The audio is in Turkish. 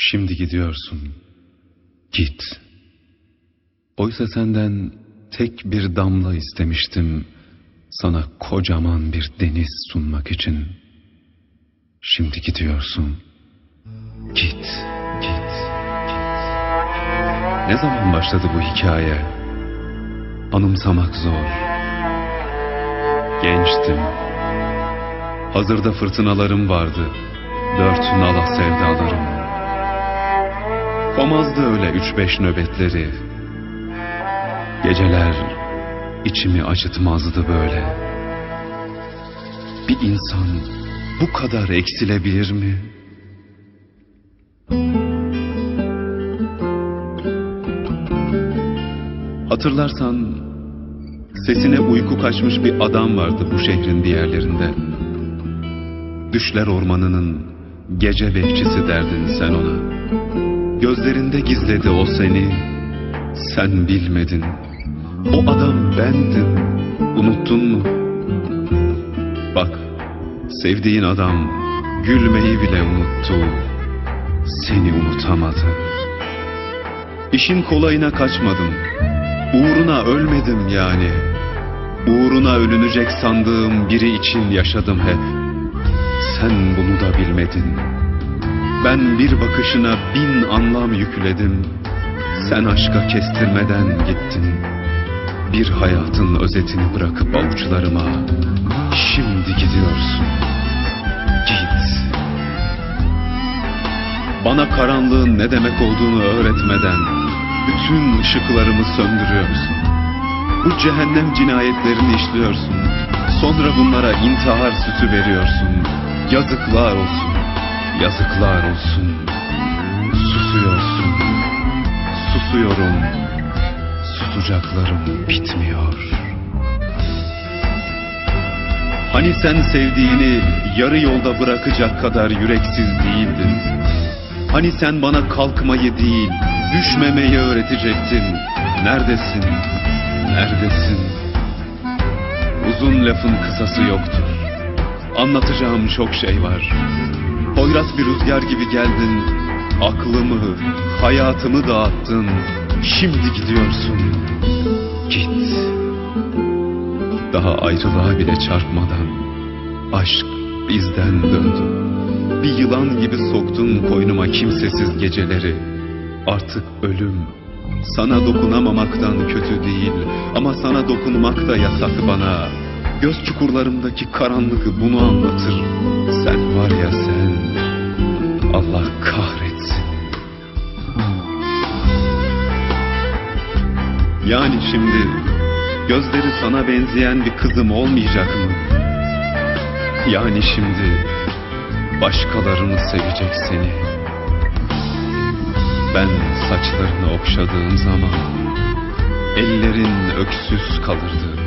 Şimdi gidiyorsun. Git. Oysa senden tek bir damla istemiştim. Sana kocaman bir deniz sunmak için. Şimdi gidiyorsun. Git, git, git. Ne zaman başladı bu hikaye? Anımsamak zor. Gençtim. Hazırda fırtınalarım vardı. Dört nala sevdalarım. Komazdı öyle üç beş nöbetleri. Geceler içimi acıtmazdı böyle. Bir insan bu kadar eksilebilir mi? Hatırlarsan sesine uyku kaçmış bir adam vardı bu şehrin bir yerlerinde. Düşler ormanının gece bekçisi derdin sen ona. Gözlerinde gizledi o seni, sen bilmedin. O adam bendim, unuttun mu? Bak, sevdiğin adam gülmeyi bile unuttu, seni unutamadı. İşin kolayına kaçmadım, uğruna ölmedim yani. Uğruna ölünecek sandığım biri için yaşadım hep. Sen bunu da bilmedin. Ben bir bakışına bin anlam yükledim. Sen aşka kestirmeden gittin. Bir hayatın özetini bırakıp avuçlarıma. Şimdi gidiyorsun. Git. Bana karanlığın ne demek olduğunu öğretmeden bütün ışıklarımı söndürüyorsun. Bu cehennem cinayetlerini işliyorsun. Sonra bunlara intihar sütü veriyorsun. Yazıklar olsun. Yazıklar olsun. Susuyorsun. Susuyorum. Susacaklarım bitmiyor. Hani sen sevdiğini yarı yolda bırakacak kadar yüreksiz değildin. Hani sen bana kalkmayı değil, düşmemeyi öğretecektin. Neredesin? Neredesin? Uzun lafın kısası yoktur. Anlatacağım çok şey var. Hoyrat bir rüzgar gibi geldin. Aklımı, hayatımı dağıttın. Şimdi gidiyorsun. Git. Daha ayrılığa bile çarpmadan aşk bizden döndü. Bir yılan gibi soktun koynuma kimsesiz geceleri. Artık ölüm sana dokunamamaktan kötü değil ama sana dokunmak da yasak bana. Göz çukurlarımdaki karanlık bunu anlatır. Sen var ya sen. Allah kahretsin. Yani şimdi gözleri sana benzeyen bir kızım olmayacak mı? Yani şimdi başkalarını sevecek seni. Ben saçlarını okşadığım zaman ellerin öksüz kalırdı.